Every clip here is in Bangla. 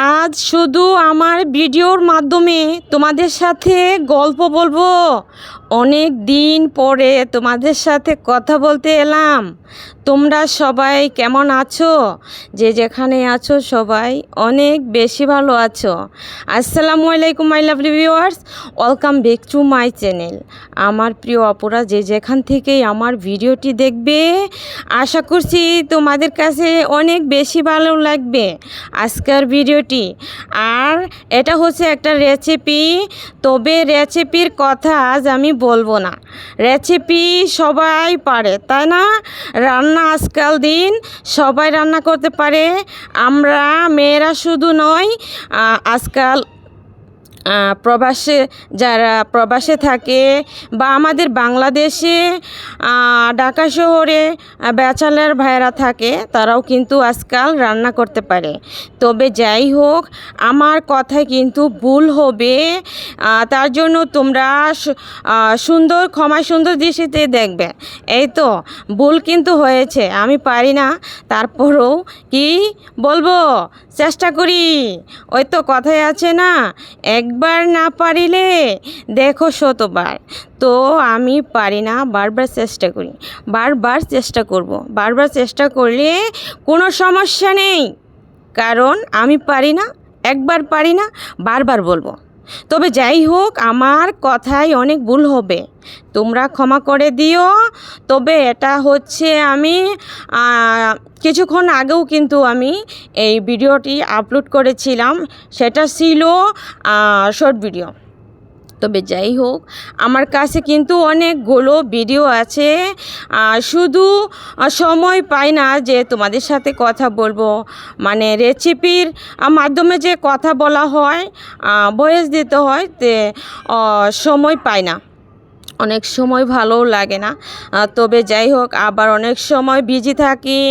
Ah, আজ শুধু আমার ভিডিওর মাধ্যমে তোমাদের সাথে গল্প বলব। অনেক দিন পরে তোমাদের সাথে কথা বলতে এলাম। তোমরা সবাই কেমন আছো? যে যেখানে আছো সবাই অনেক বেশি ভালো আছো। আসসালামু আলাইকুম my lovely viewers welcome back to my channel আমার প্রিয় অপরা, যে যেখান থেকেই আমার ভিডিওটি দেখবে, আশা করছি তোমাদের কাছে অনেক বেশি ভালো লাগবে। আজকের ভিডিওটি আর এটা হচ্ছে একটা রেসিপি তবে রেসিপির কথা আজ আমি বলব না। রেসিপি সবাই পারে, তাই না? রান্না আজকাল দিন সবাই রান্না করতে পারে, আমরা মেয়েরা শুধু নয় আজকাল প্রবাসে, যারা প্রবাসে থাকে বা আমাদের বাংলাদেশে ঢাকা শহরে ব্যাচেলার ভাইরা থাকে, তারাও কিন্তু আজকাল রান্না করতে পারে। তবে যাই হোক, আমার কথায় কিন্তু ভুল হবে। তার জন্য তোমরা সুন্দর, ক্ষমা সুন্দর দৃষ্টিতে দেখবে। এই তো, ভুল কিন্তু হয়েছে, আমি পারি না। তারপরেও কি বলব? চেষ্টা করি। ওই তো কথায় আছে না একবার না পারিলে, দেখো শতবার। তো আমি পারি না, বারবার চেষ্টা করি। বারবার চেষ্টা করব। বারবার চেষ্টা করলে কোনো সমস্যা নেই। কারণ আমি পারি না, একবার পারি না, বারবার বলব। তবে যাই হোক, আমার কথায় অনেক ভুল হবে। তোমরা ক্ষমা করে দিও। তবে এটা হচ্ছে আমি কিছুক্ষণ আগেও কিন্তু আমি এই ভিডিওটি আপলোড করেছিলাম। সেটা ছিল শর্ট ভিডিও। তবে যাই হোক, আমার কাছে কিন্তু অনেকগুলো ভিডিও আছে। শুধু সময় পাই না যে তোমাদের সাথে কথা বলব। মানে রেসিপির মাধ্যমে যে কথা বলা হয় বয়স দিতে হয়, তে সময় পাই না। অনেক সময় ভালোও লাগে না। তবে যাই হোক, আবার অনেক সময় বিজি থাকি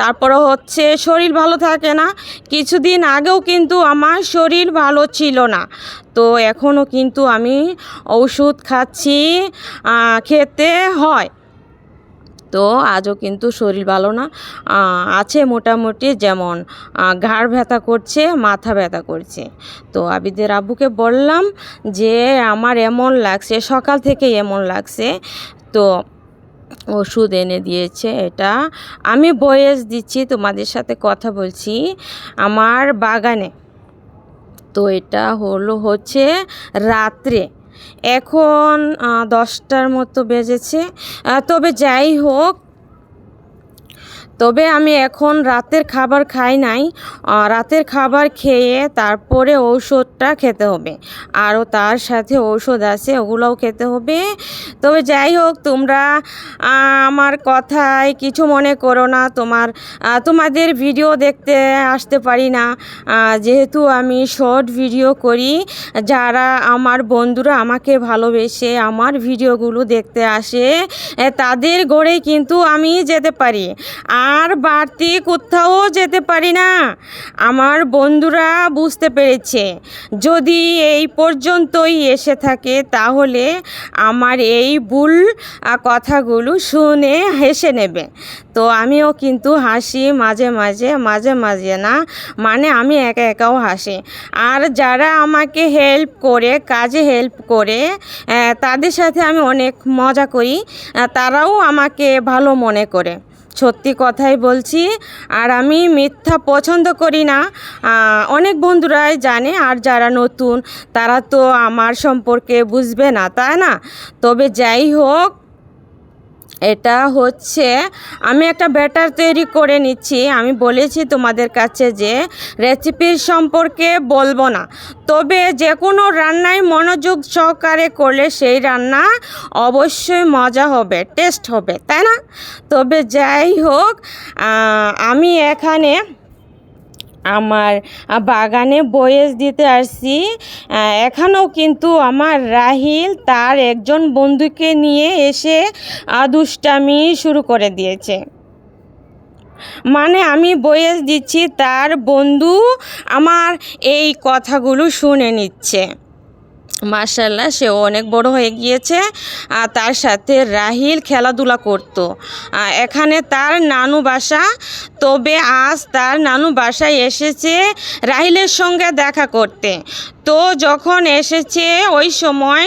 তারপরে হচ্ছে শরীর ভালো থাকে না। কিছুদিন আগেও কিন্তু আমার শরীর ভালো ছিল না। তো এখনও কিন্তু আমি ওষুধ খাচ্ছি খেতে হয়। তো আজও কিন্তু শরীর ভালো না। আছে মোটামুটি যেমন ঘাড় ব্যথা করছে, মাথা ব্যথা করছে। তো আবিদের আব্বুকে বললাম যে, আমার এমন লাগছে, সকাল থেকে এমন লাগছে। তো ওষুধ এনে দিয়েছে এটা। আমি বয়েস দিচ্ছি, তোমাদের সাথে কথা বলছি। আমার বাগানে, তো এটা হলো হচ্ছে রাত্রে। এখন দশটার মতো বেজেছে। তবে যাই হোক তবে আমি এখন রাতের খাবার খাই নাই রাতের খাবার খেয়ে তারপরে ঔষধটা খেতে হবে। আরও তার সাথে ঔষধ আছে, ওগুলোও খেতে হবে। তবে যাই হোক, তোমরা আমার কথায় কিছু মনে করো না। তোমার তোমাদের ভিডিও দেখতে আসতে পারি না। যেহেতু আমি শর্ট ভিডিও করি, যারা আমার বন্ধুরা আমাকে ভালোবেসে আমার ভিডিওগুলো দেখতে আসে তাদের গড়েই কিন্তু আমি যেতে পারি। আর বাড়তি কোথাও যেতে পারি না। আমার বন্ধুরা বুঝতে পেরেছে। যদি এই পর্যন্তই এসে থাকে, তাহলে আমার এই ভুল কথাগুলো শুনে হেসে নেবে। তো আমিও কিন্তু হাসি মাঝে মাঝে মাঝে মাঝে না মানে আমি একা একাও হাসি। আর যারা আমাকে হেল্প করে, কাজে হেল্প করে তাদের সাথে আমি অনেক মজা করি। তারাও আমাকে ভালো মনে করে। সত্যি কথাই বলছি, আর আমি মিথ্যা পছন্দ করি না। অনেক বন্ধুরাই জানে, আর যারা নতুন, তারা তো আমার সম্পর্কে বুঝবে না, তাই না? তবে যাই হোক এটা হচ্ছে, আমি একটা ব্যাটার তৈরি করে নিচ্ছি। আমি বলেছি তোমাদের কাছে যে রেসিপির সম্পর্কে বলব না। তবে যে কোনো রান্নায় মনোযোগ সহকারে করলে সেই রান্না অবশ্যই মজা হবে, টেস্ট হবে, তাই না? তবে যাই হোক আমি এখানে আমার বাগানে বয়েস দিতে আসছি। এখানেও কিন্তু আমার রাহিল তার একজন বন্ধুকে নিয়ে এসে দুষ্টামি শুরু করে দিয়েছে। মানে আমি বয়েস দিচ্ছি, তার বন্ধু আমার এই কথাগুলো শুনে নিচ্ছে। মার্শাল্লাহ সে অনেক বড় হয়ে গিয়েছে। আর তার সাথে রাহিল খেলাধুলা করত। এখানে তার নানু বাসা, তবে আজ তার নানু বাসায় এসেছে রাহিলের সঙ্গে দেখা করতে। তো যখন এসেছে, ওই সময়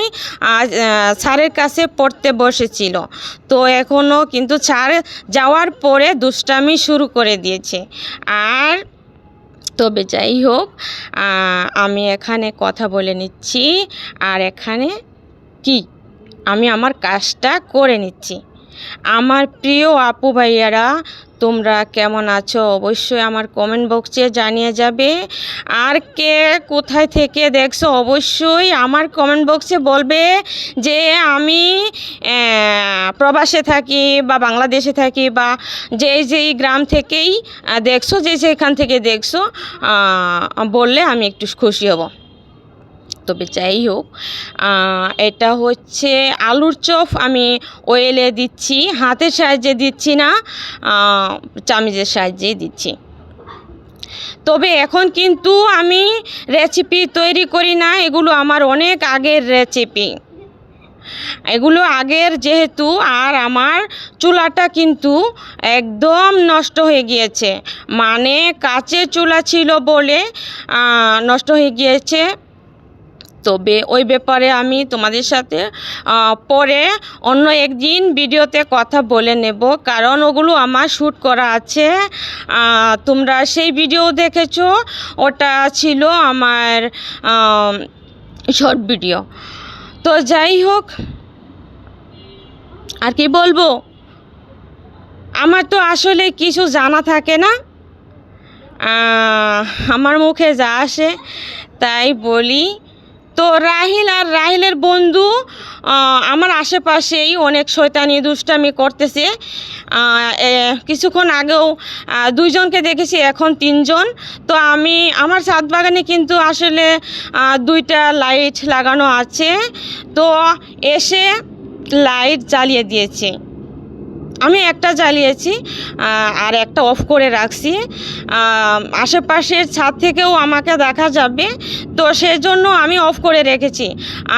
স্যারের কাছে পড়তে বসেছিল। তো এখনও কিন্তু স্যার যাওয়ার পরে দুষ্টামি শুরু করে দিয়েছে। আর তবে যাই হোক আমি এখানে কথা বলে নিচ্ছি। আর এখানে কি? আমি আমার কাজটা করে নিচ্ছি। আমার প্রিয় আপু ভাইয়ারা তোমরা কেমন আছো? অবশ্যই আমার কমেন্ট বক্সে জানিয়ে যাবে। আর কে কোথায় থেকে দেখছ? অবশ্যই আমার কমেন্ট বক্সে বলবে যে আমি প্রবাসে থাকি বা বাংলাদেশে থাকি বা যেই যেই গ্রাম থেকেই দেখছ, যে যেখান থেকে দেখছ বললে আমি একটু খুশি হব। তবে যাই হোক এটা হচ্ছে আলুর চপ আমি ওয়েলে দিচ্ছি হাতের সাহায্যে দিচ্ছি না আহ, চামিচের সাহায্যেই দিচ্ছি। তবে এখন কিন্তু আমি রেসিপি তৈরি করি না এগুলো আমার অনেক আগের রেসিপি এগুলো আগের যেহেতু আর আমার চুলাটা কিন্তু একদম নষ্ট হয়ে গিয়েছে। মানে কাচের চুলা ছিল বলে নষ্ট হয়ে গিয়েছে। তবে ওই ব্যাপারে আমি তোমাদের সাথে পরে অন্য একদিন ভিডিওতে কথা বলে নেব। কারণ ওগুলো আমার শ্যুট করা আছে। তোমরা সেই ভিডিও দেখেছ। ওটা ছিল আমার শর্ট ভিডিও। তো যাই হোক, আর কি বলব? আমার তো আসলে কিছু জানা থাকে না। আমার মুখে যা আসে, তাই বলি। তো রাহিল আর রাহিলের বন্ধু আমার আশেপাশেই অনেক শয়তানি দুষ্টামি করতেছে। কিছুক্ষণ আগেও দুইজনকে দেখেছি, এখন তিনজন। তো আমি, আমার ছাদ বাগানে কিন্তু আসলে দুইটা লাইট লাগানো আছে। তো এসে লাইট জ্বালিয়ে দিয়েছে। আমি একটা জ্বালিয়েছি আর একটা অফ করে রাখছি। আশেপাশের ছাদ থেকেও আমাকে দেখা যাবে, তো সেজন্য আমি অফ করে রেখেছি।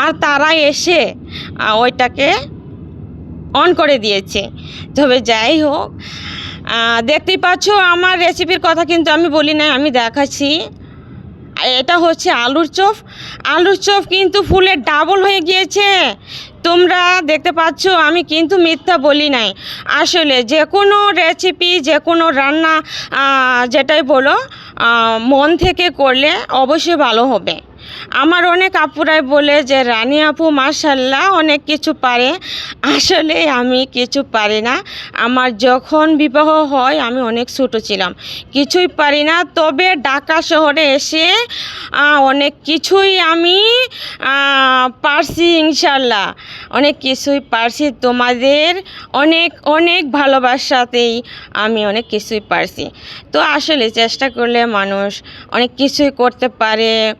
আর তারা এসে ওইটাকে অন করে দিয়েছে। তবে যাই হোক দেখতেই পাচ্ছ, আমার রেসিপির কথা কিন্তু আমি বলি না আমি দেখাচ্ছি। এটা হচ্ছে আলুর চপ। আলুর চপ কিন্তু ফুলের ডাবল হয়ে গিয়েছে। তোমরা দেখতে পাচ্ছ, আমি কিন্তু মিথ্যা বলি নাই। আসলে যে কোনো রেসিপি যে কোনো রান্না যেটাই বলো মন থেকে করলে অবশ্যই ভালো হবে। আমার অনেক আপুরাই বলে যে, রানী আপু মার্শাল্লাহ অনেক কিছু পারে। আসলে আমি কিছু পারি না। আমার যখন বিবাহ হয়, আমি অনেক ছোটো ছিলাম। কিছুই পারি না। তবে ঢাকা শহরে এসে অনেক কিছুই আমি পারছি, ইনশাল্লাহ। অনেক কিছুই পারছি। তোমাদের অনেক অনেক ভালোবাসাতেই আমি অনেক কিছুই পারছি। তো আসলে চেষ্টা করলে মানুষ অনেক কিছুই করতে পারে।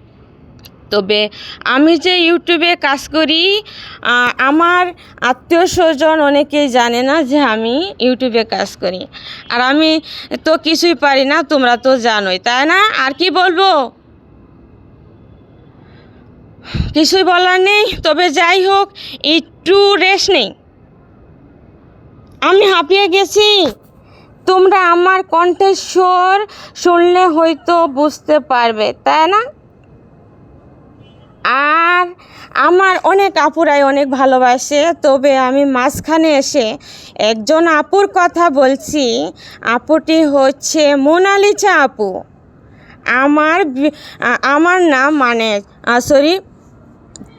তবে আমি যে ইউটিউবে কাজ করি আমার আত্মীয় স্বজন অনেকেই জানে না যে আমি ইউটিউবে কাজ করি। আর আমি তো কিছুই পারি না, তোমরা তো জানোই, তাই না? আর কি বলব? কিছুই বলার নেই, তবে যাই হোক, একটু রেস্ট নেই। আমি হাঁপিয়ে গেছি। তোমরা আমার কণ্ঠস্বর শুনলে হয়তো বুঝতে পারবে, তাই না? আমার অনেক আপুরাই অনেক ভালোবাসে, তবে আমি মাঝখানে এসে একজন আপুর কথা বলছি। আপুটি হচ্ছে মোনালিসা আপু। আমার আমার নাম মানে সরি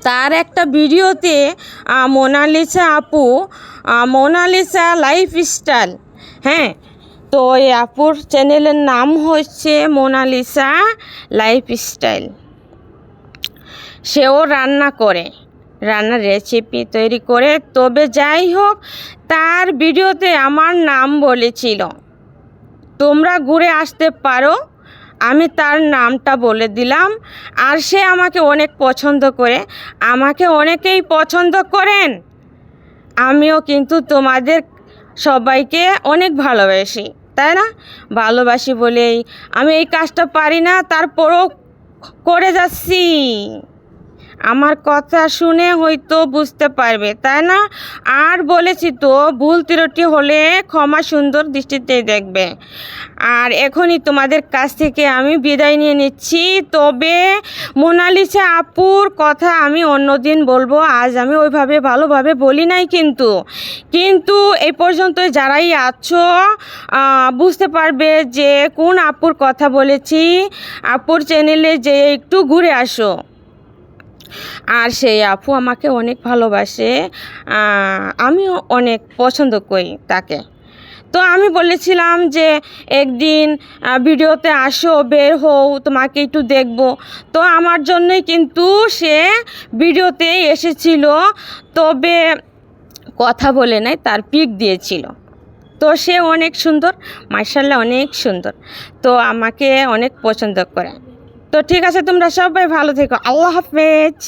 তার একটা ভিডিওতে মোনালিসা আপু মোনালিসা লাইফস্টাইল হ্যাঁ? তো এই আপুর চ্যানেলের নাম হচ্ছে মোনালিসা লাইফস্টাইল সেও রান্না করে। রান্নার রেসিপি তৈরি করে। তবে যাই হোক, তার ভিডিওতে আমার নাম বলেছিল। তোমরা ঘুরে আসতে পারো। আমি তার নামটা বলে দিলাম। আর সে আমাকে অনেক পছন্দ করে। আমাকে অনেকেই পছন্দ করেন। আমিও কিন্তু তোমাদের সবাইকে অনেক ভালোবাসি, তাই না? ভালোবাসি বলেই আমি এই কাজটা পারি না, তারপরও করে যাচ্ছি। আমার কথা শুনে হয়তো বুঝতে পারবে, তাই না? আর বলেছি তো, ভুল ত্রুটি হলে ক্ষমা সুন্দর দৃষ্টিতে দেখবে। আর এখনই তোমাদের কাছ থেকে আমি বিদায় নিয়ে নিচ্ছি। তবে মোনালিসা আপুর কথা আমি অন্যদিন বলব, আজ আমি ওইভাবে ভালোভাবে বলি নাই কিন্তু। কিন্তু এই পর্যন্ত যারাই আছো বুঝতে পারবে যে কোন আপুর কথা বলেছি। আপুর চ্যানেলে যে একটু ঘুরে আসো। আর সেই আপু আমাকে অনেক ভালোবাসে আমিও অনেক পছন্দ করি তাকে। তো আমি বলেছিলাম যে একদিন ভিডিওতে আসো, বের হও, তোমাকে একটু দেখব। তো আমার জন্যই কিন্তু সে ভিডিওতে এসেছিল, তবে কথা বলে নাই, তার পিক দিয়েছিল। তো সে অনেক সুন্দর মার্শাল্লাহ অনেক সুন্দর। তো আমাকে অনেক পছন্দ করে। তো ঠিক আছে তোমরা সবাই ভালো থেকো। আল্লাহ হাফেজ।